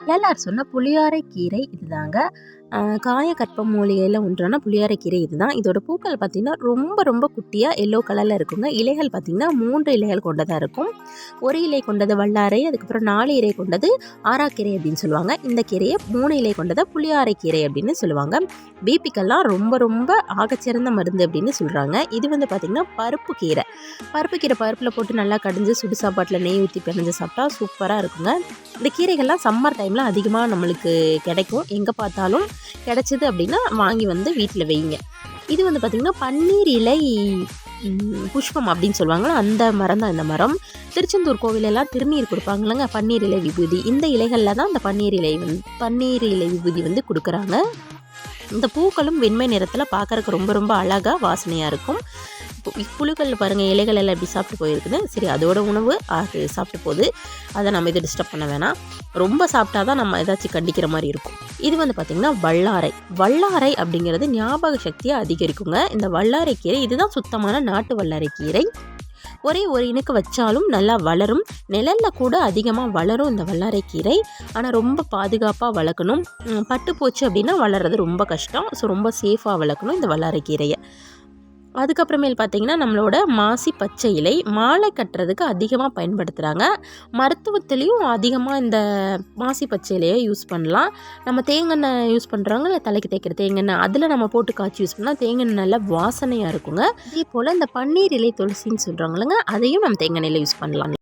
எல்லாரும் சொன்ன புளியாரை கீரை இதுதாங்க. காய மூலிகையில் ஒன்றான புளியாரை கீரை இதுதான். இதோட பூக்கள் பார்த்திங்கன்னா ரொம்ப ரொம்ப குட்டியாக எல்லோ கலரில் இருக்குங்க. இலைகள் பார்த்திங்கன்னா மூன்று இலைகள் கொண்டதாக இருக்கும். ஒரு இலை கொண்டது வல்லாரை அதுக்கப்புறம் நாலு இலை கொண்டது ஆறாக்கீரை அப்படின்னு சொல்லுவாங்க. இந்த கீரையை மூணு இலை கொண்டதை புளியாரை கீரை அப்படின்னு சொல்லுவாங்க. பிபிக்கெல்லாம் ரொம்ப ரொம்ப ஆகச்சிறந்த மருந்து அப்படின்னு சொல்கிறாங்க இது வந்து பார்த்திங்கன்னா பருப்பு கீரை. பருப்பு கீரை பருப்பில் போட்டு நல்லா கடிஞ்சு சுடு சாப்பாட்டில் நெய் ஊற்றி பிணைஞ்சு சாப்பிட்டா சூப்பராக இருக்குங்க. இந்த கீரைகள்லாம் சம்மர் டைமில் அதிகமாக நம்மளுக்கு கிடைக்கும். எங்கே பார்த்தாலும் கிடச்சிது அப்படின்னா வாங்கி வந்து வீட்டில் வைங்க. இது வந்து பார்த்திங்கன்னா பன்னீர் இலை புஷ்பம் அப்படின்னு சொல்லுவாங்களா அந்த மரம் தான் இந்த மரம். திருச்செந்தூர் கோவிலெல்லாம் திருநீர் கொடுப்பாங்களாங்க பன்னீர் இலை விபூதி. இந்த இலைகளில் தான் அந்த பன்னீர் இலை வந்து பன்னீர் இலை விபூதி வந்து கொடுக்குறாங்க. இந்த பூக்களும் வெண்மை நிறத்தில் பார்க்குறக்கு ரொம்ப ரொம்ப அழகாக வாசனையாக இருக்கும். புழுக்கள் பாருங்கள் இலைகள் எல்லாம் எப்படி சாப்பிட்டு போயிருக்குது. சரி அதோட உணவு அது சாப்பிட்டு போகுது. அதை நம்ம இதை டிஸ்டர்ப் பண்ண வேணாம். ரொம்ப சாப்பிட்டா தான் நம்ம ஏதாச்சும் கண்டிக்கிற மாதிரி இருக்கும். இது வந்து பார்த்திங்கன்னா வல்லாரை. வல்லாரை அப்படிங்கிறது ஞாபக சக்தியை அதிகரிக்குங்க. இந்த வல்லாரை கீரை இதுதான் சுத்தமான நாட்டு வல்லாரை கீரை. ஒரே ஒரு இணுக்கு வச்சாலும் நல்லா வளரும். நிழலில் கூட அதிகமாக வளரும் இந்த வல்லாரை கீரை. ஆனால் ரொம்ப பாதுகாப்பாக வளர்க்கணும். பட்டு போச்சு அப்படின்னா வளர்றது ரொம்ப கஷ்டம். ஸோ ரொம்ப சேஃபாக வளர்க்கணும் இந்த வல்லாரை கீரையை. அதுக்கப்புறமேல் பார்த்திங்கன்னா நம்மளோட மாசி பச்சை இலை மாலை கட்டுறதுக்கு அதிகமாக பயன்படுத்துகிறாங்க மருத்துவத்துலேயும் அதிகமாக இந்த மாசி பச்சை இலையை யூஸ் பண்ணலாம். நம்ம தேங்காய் யூஸ் பண்ணுறாங்க இல்லை தலைக்கு தேய்க்கிற தேங்காய் அதில் நம்ம போட்டு காய்ச்சி யூஸ் பண்ணால் தேங்காய் நல்லா வாசனையாக இருக்குங்க. அதே போல் இந்த பன்னீர் இலை துளசின்னு சொல்கிறாங்க இல்லைங்க அதையும் நம்ம தேங்காய் யூஸ் பண்ணலாம்.